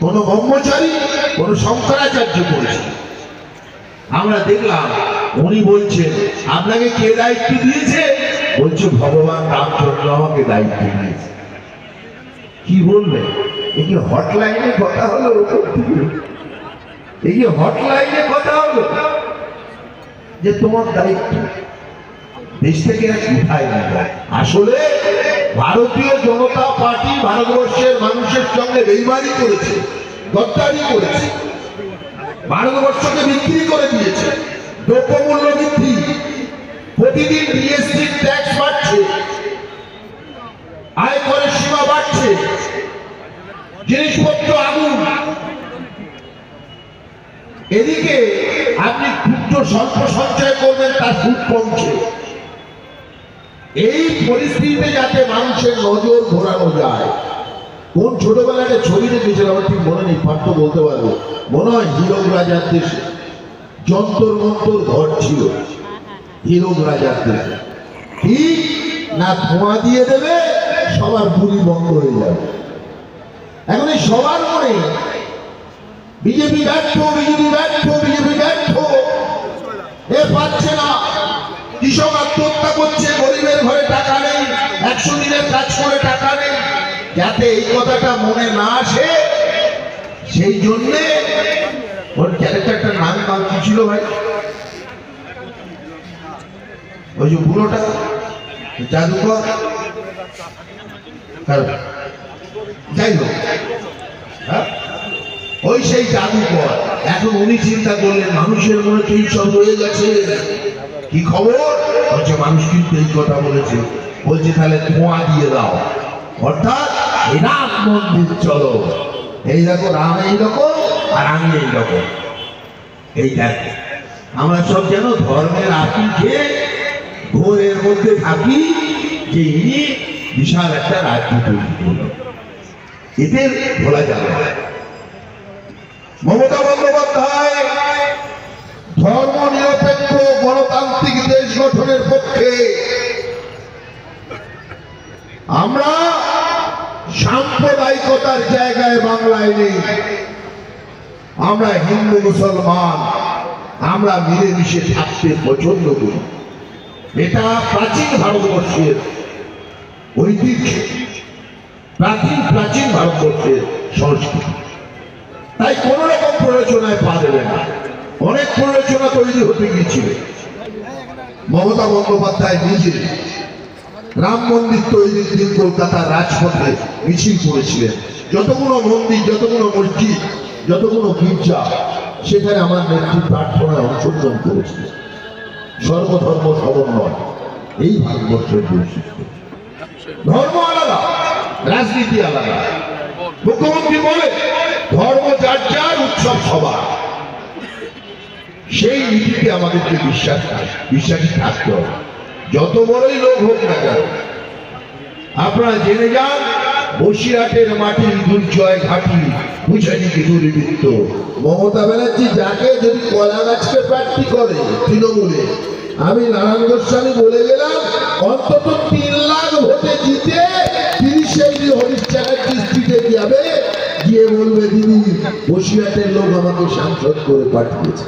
কোন ব্রহ্মচারী, কোন শঙ্করাচার্য করেছে আমরা দেখলাম, উনি বলছেন, আপনাকে কে দায়িত্ব দিয়েছে? বলছে, ভগবান রামচন্দ্র আমাকে দায়িত্ব দিয়েছে। কি বলবে এই কি হটলাইনে কথা হলো? এই কি হটলাইনে কথা হলো? যে তোমার দায়িত্ব। দেশ থেকে উঠায় আসলে ভারতীয় জনতা পার্টি ভারতবর্ষের মানুষের সঙ্গে বেইমানি করেছে, গদ্দারি করেছে। ভারতবর্ষকে বিক্রি করে দিয়েছে। দ্রব্যমূল্য বৃদ্ধি। প্রতিদিন জিএসটি ট্যাক্স বাড়ছে। আয় আয়করের সীমা বাড়ছে। জিনিসপত্র আগুন। এদিকে আপনি ক্ষুদ্র স্বল্প সঞ্চয় করবেন, তার সুদ কমছে। এই পরিস্থিতিতে যাতে মানুষের নজর ঘোরানো যায়। কোন ছোটবেলায় একটা ছবি দেখেছিল আমার ঠিক মনে নেই পাঠ্য বলতে পারব। মনে হয় হীরক রাজার দেশে যন্তর মন্তর ঘর ছিল। হীরক রাজার দেশে। ঠিক না ধোঁয়া দিয়ে দেবে, সবার বুড়ি বন্ধ হয়ে যাবে। এখন এই সবার মনে, বিজেপি ব্যর্থ বিজেপি ব্যর্থ যাতে এই কথাটা মনে না আসে, সেই জন্যে ওর ক্যারেক্টারটার নাম নাম কি ছিল ভাই। ওই যে বুড়োটা জাদুকর। যাই হোক হ্যাঁ? ওই সেই জাদুকর। এখন উনি চিন্তা করলেন, মানুষের মনে তো সব রয়ে গেছে। কি খবর? বলছে, মানুষ কিন্তু এই কথা বলেছে। বলছে তাহলে ধোঁয়া দিয়ে দাও। অর্থাৎ রাম মন্দির চলো। এই দেখো, রাম এই রকম আর আমি এই রকম। এই দেখো, আমরা সব যেন ধর্মের আঁকি খেয়ে ঘোরের মধ্যে থাকি, যে ইনি বিশাল একটা রাজ্য তৈরি করলেন এদের ভোলা যাবে মমতা বন্দ্যোপাধ্যায় ধর্ম নিরপেক্ষ গণতান্ত্রিক দেশ গঠনের পক্ষে আমরা সাম্প্রদায়িকতার জায়গায় বাংলায় নেই। আমরা হিন্দু, মুসলমান, আমরা মিলেমিশে থাকতে পছন্দ করি। এটা প্রাচীন ভারতবর্ষের ঐতিহ্য, প্রাচীন প্রাচীন ভারতবর্ষের সংস্কৃতি। তাই কোন রকম প্ররোচনায় পা দেবে না। অনেক প্ররোচনা তৈরি হতে গিয়েছিল। মমতা বন্দ্যোপাধ্যায় নিজে রাম মন্দির তৈরির দিন কলকাতার রাজপথে মিছিল করেছিলেন। যতগুলো মন্দির, যতগুলো মসজিদ, যতগুলো গির্জা, সেখানে আমার নেত্রী প্রার্থনায় অংশগ্রহণ করেছিলেন। সর্বধর্ম সমন্বয় এই ভারতবর্ষের বৈশিষ্ট্য। ধর্ম আলাদা, রাজনীতি আলাদা। মুখ্যমন্ত্রী বলে, ধর্ম যার যার, উৎসব সবার। সেই নীতিতে আমাদেরকে বিশ্বাস বিশ্বাসী থাকতে হবে। যত বড়ই লোক হোক না কেন, আপনারা জেনে যান, বসিরহাটের মাটির দুর্জয় ঘাটি বুঝে নিকে দুর্বৃত্ত। মমতা ব্যানার্জি যাকে যদি কলা গাছকে প্রার্থী করে তৃণমূলে, আমি নারায়ণ গোস্বামী বলে গেলাম, অন্তত তিন লাখ ভোটে জিতে তিরিশে হরিশ চ্যাটার্জি স্ট্রিটে যাবে, গিয়ে বলবে, দিদি, বসিরহাটের লোক আমাকে সাংসদ করে পাঠিয়েছে।